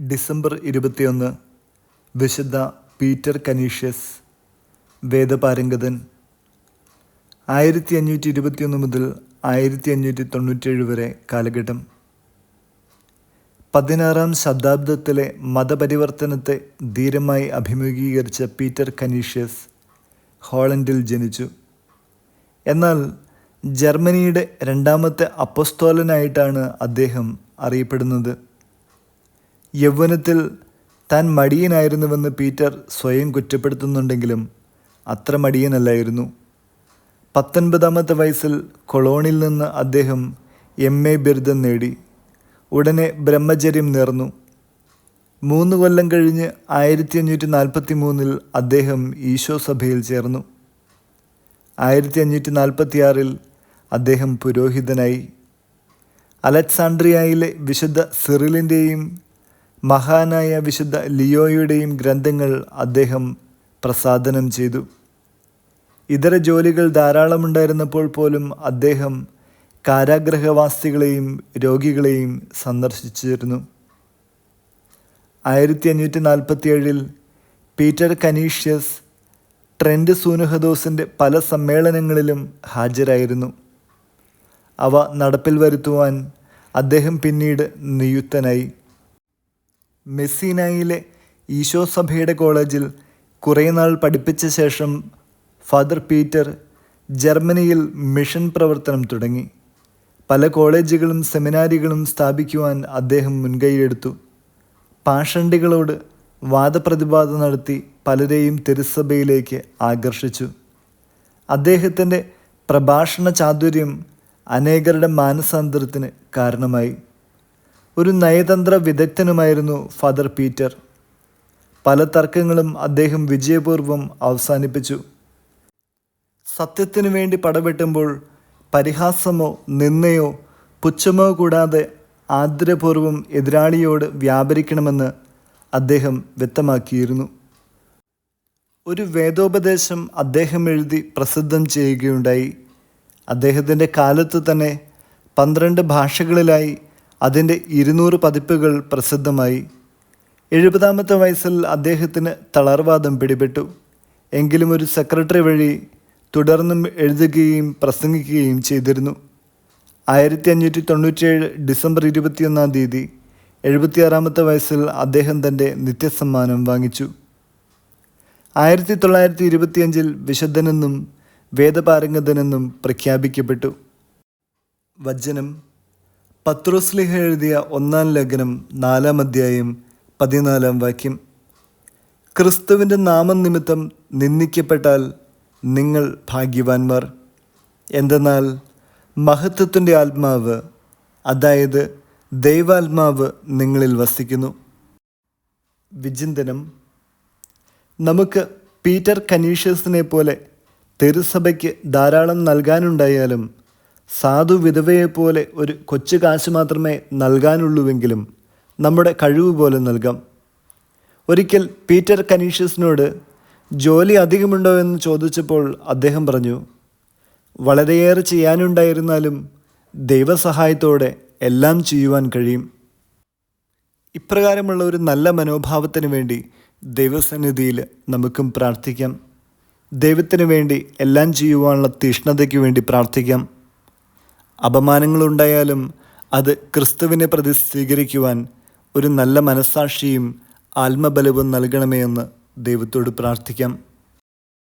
December ഇരുപത്തിയൊന്ന് വിശുദ്ധ Peter Canisius വേദപാരംഗതൻ. ആയിരത്തി അഞ്ഞൂറ്റി ഇരുപത്തിയൊന്ന് മുതൽ ആയിരത്തി അഞ്ഞൂറ്റി തൊണ്ണൂറ്റേഴ് വരെ കാലഘട്ടം. പതിനാറാം ശതാബ്ദത്തിലെ മതപരിവർത്തനത്തെ ധീരമായി അഭിമുഖീകരിച്ച പീറ്റർ കനീഷ്യസ് ഹോളണ്ടിൽ ജനിച്ചു. എന്നാൽ ജർമ്മനിയുടെ രണ്ടാമത്തെ അപ്പസ്തോലനായിട്ടാണ് അദ്ദേഹം അറിയപ്പെടുന്നത്. യൗവനത്തിൽ താൻ മടിയനായിരുന്നുവെന്ന് പീറ്റർ സ്വയം കുറ്റപ്പെടുത്തുന്നുണ്ടെങ്കിലും അത്ര മടിയനല്ലായിരുന്നു. പത്തൊൻപതാമത്തെ വയസ്സിൽ കൊളോണിൽ നിന്ന് അദ്ദേഹം എം. എ. ബിരുദം നേടി. ഉടനെ ബ്രഹ്മചര്യം നേർന്നു. മൂന്ന് കൊല്ലം കഴിഞ്ഞ് ആയിരത്തി അഞ്ഞൂറ്റി നാൽപ്പത്തി മൂന്നിൽ അദ്ദേഹം ഈശോ സഭയിൽ ചേർന്നു. ആയിരത്തി അഞ്ഞൂറ്റി നാൽപ്പത്തിയാറിൽ അദ്ദേഹം പുരോഹിതനായി. അലക്സാണ്ട്രിയയിലെ വിശുദ്ധ സിറിലിന്റെയും മഹാനായ വിശുദ്ധ ലിയോയുടെയും ഗ്രന്ഥങ്ങൾ അദ്ദേഹം പ്രസാദനം ചെയ്തു. ഇതര ജോലികൾ ധാരാളമുണ്ടായിരുന്നപ്പോൾ പോലും അദ്ദേഹം കാരാഗ്രഹവാസികളെയും രോഗികളെയും സന്ദർശിച്ചിരുന്നു. ആയിരത്തി അഞ്ഞൂറ്റി നാൽപ്പത്തിയേഴിൽ പീറ്റർ കനീഷ്യസ് ട്രെൻഡ് സൂനുഹദോസിന്റെ പല സമ്മേളനങ്ങളിലും ഹാജരായിരുന്നു. അവ നടപ്പിൽ വരുത്തുവാൻ അദ്ദേഹം പിന്നീട് നിയുക്തനായി. മെസ്സിനായിലെ ഈശോ സഭയുടെ കോളേജിൽ കുറേ നാൾ പഠിപ്പിച്ച ശേഷം ഫാദർ പീറ്റർ ജർമ്മനിയിൽ മിഷൻ പ്രവർത്തനം തുടങ്ങി. പല കോളേജുകളും സെമിനാരികളും സ്ഥാപിക്കുവാൻ അദ്ദേഹം മുൻകൈയെടുത്തു. പാഷണ്ടികളോട് വാദപ്രതിവാദം നടത്തി പലരെയും തിരുസഭയിലേക്ക് ആകർഷിച്ചു. അദ്ദേഹത്തിന്റെ പ്രഭാഷണ ചാതുര്യം അനേകരുടെ മാനസാന്തരത്തിന് കാരണമായി. ഒരു നയതന്ത്ര വിദഗ്ധനുമായിരുന്നു ഫാദർ പീറ്റർ. പല തർക്കങ്ങളും അദ്ദേഹം വിജയപൂർവം അവസാനിപ്പിച്ചു. സത്യത്തിനു വേണ്ടി പടവെട്ടുമ്പോൾ പരിഹാസമോ നിന്നയോ പുച്ഛമോ കൂടാതെ ആദരപൂർവം എതിരാളിയോട് വ്യാപരിക്കണമെന്ന് അദ്ദേഹം വ്യക്തമാക്കിയിരുന്നു. ഒരു വേദോപദേശം അദ്ദേഹം എഴുതി പ്രസിദ്ധം ചെയ്യുകയുണ്ടായി. അദ്ദേഹത്തിന്റെ കാലത്ത് തന്നെ പന്ത്രണ്ട് ഭാഷകളിലായി അതിന്റെ ഇരുന്നൂറ് പതിപ്പുകൾ പ്രസിദ്ധമായി. എഴുപതാമത്തെ വയസ്സിൽ അദ്ദേഹത്തിന് തളർവാദം പിടിപെട്ടു. എങ്കിലും ഒരു സെക്രട്ടറി വഴി തുടർന്നും എഴുതുകയും പ്രസംഗിക്കുകയും ചെയ്തിരുന്നു. ആയിരത്തി അഞ്ഞൂറ്റി തൊണ്ണൂറ്റിയേഴ് ഡിസംബർ ഇരുപത്തിയൊന്നാം തീയതി എഴുപത്തിയാറാമത്തെ വയസ്സിൽ അദ്ദേഹം തന്റെ നിത്യസമ്മാനം വാങ്ങിച്ചു. ആയിരത്തി തൊള്ളായിരത്തി ഇരുപത്തിയഞ്ചിൽ വിശുദ്ധനെന്നും വേദപാരംഗതനെന്നും പ്രഖ്യാപിക്കപ്പെട്ടു. വചനം പത്രോസ്ലിഹ എഴുതിയ ഒന്നാം ലേഖനം നാലാം അധ്യായം പതിനാലാം വാക്യം. ക്രിസ്തുവിന്റെ നാമനിമിത്തം നിന്ദിക്കപ്പെട്ടാൽ നിങ്ങൾ ഭാഗ്യവാന്മാർ. എന്തെന്നാൽ മഹത്വത്തിന്റെ ആത്മാവ് അതായത് ദൈവാത്മാവ് നിങ്ങളിൽ വസിക്കുന്നു. വിചിന്തനം. നമുക്ക് പീറ്റർ കനീഷ്യസിനെ പോലെ തെരുസഭയ്ക്ക് ധാരാളം നൽകാനുണ്ടായാലും സാധു വിധവയെപ്പോലെ ഒരു കൊച്ചു കാശ് മാത്രമേ നൽകാനുള്ളൂവെങ്കിലും നമ്മുടെ കഴിവ് പോലെ നൽകാം. ഒരിക്കൽ പീറ്റർ കനീഷ്യസിനോട് ജോലി അധികമുണ്ടോ എന്ന് ചോദിച്ചപ്പോൾ അദ്ദേഹം പറഞ്ഞു വളരെയേറെ ചെയ്യാനുണ്ടായിരുന്നാലും ദൈവസഹായത്തോടെ എല്ലാം ചെയ്യുവാൻ കഴിയും. ഇപ്രകാരമുള്ള ഒരു നല്ല മനോഭാവത്തിന് വേണ്ടി ദൈവസന്നിധിയിൽ നമുക്കും പ്രാർത്ഥിക്കാം. ദൈവത്തിന് വേണ്ടി എല്ലാം ചെയ്യുവാനുള്ള തീഷ്ണതയ്ക്ക് വേണ്ടി പ്രാർത്ഥിക്കാം. അപമാനങ്ങളുണ്ടായാലും അത് ക്രിസ്തുവിനെ പ്രതി സ്വീകരിക്കുവാൻ ഒരു നല്ല മനസ്സാക്ഷിയും ആത്മബലവും നൽകണമേ എന്ന് ദൈവത്തോട് പ്രാർത്ഥിക്കാം.